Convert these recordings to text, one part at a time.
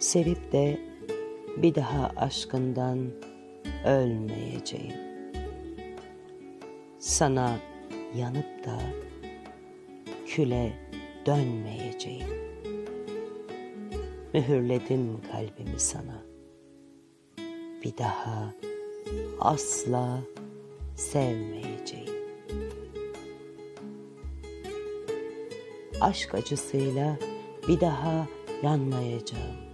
Sevip de bir daha aşkından ölmeyeceğim. Sana yanıp da küle dönmeyeceğim. Mühürledim kalbimi sana. Bir daha asla sevmeyeceğim. Aşk acısıyla bir daha yanmayacağım.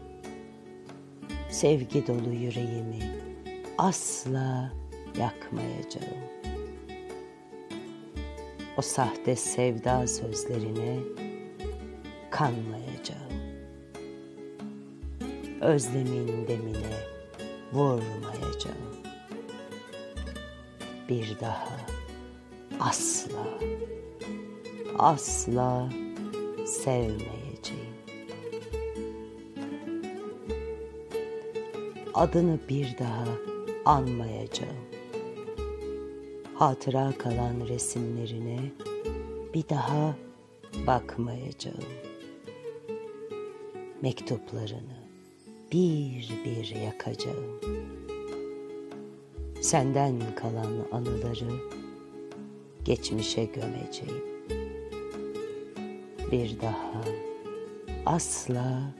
Sevgi dolu yüreğimi asla yakmayacağım. O sahte sevda sözlerine kanmayacağım. Özlemin demine vurmayacağım. Bir daha asla asla sevmeyeceğim. Adını bir daha anmayacağım. Hatıra kalan resimlerine bir daha bakmayacağım. Mektuplarını bir bir yakacağım. Senden kalan anıları geçmişe gömeceğim. Bir daha asla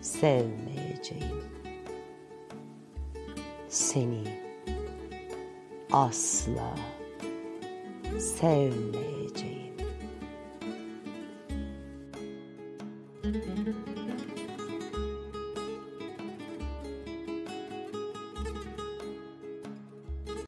sevmeyeceğim. Seni asla sevmeyeceğim.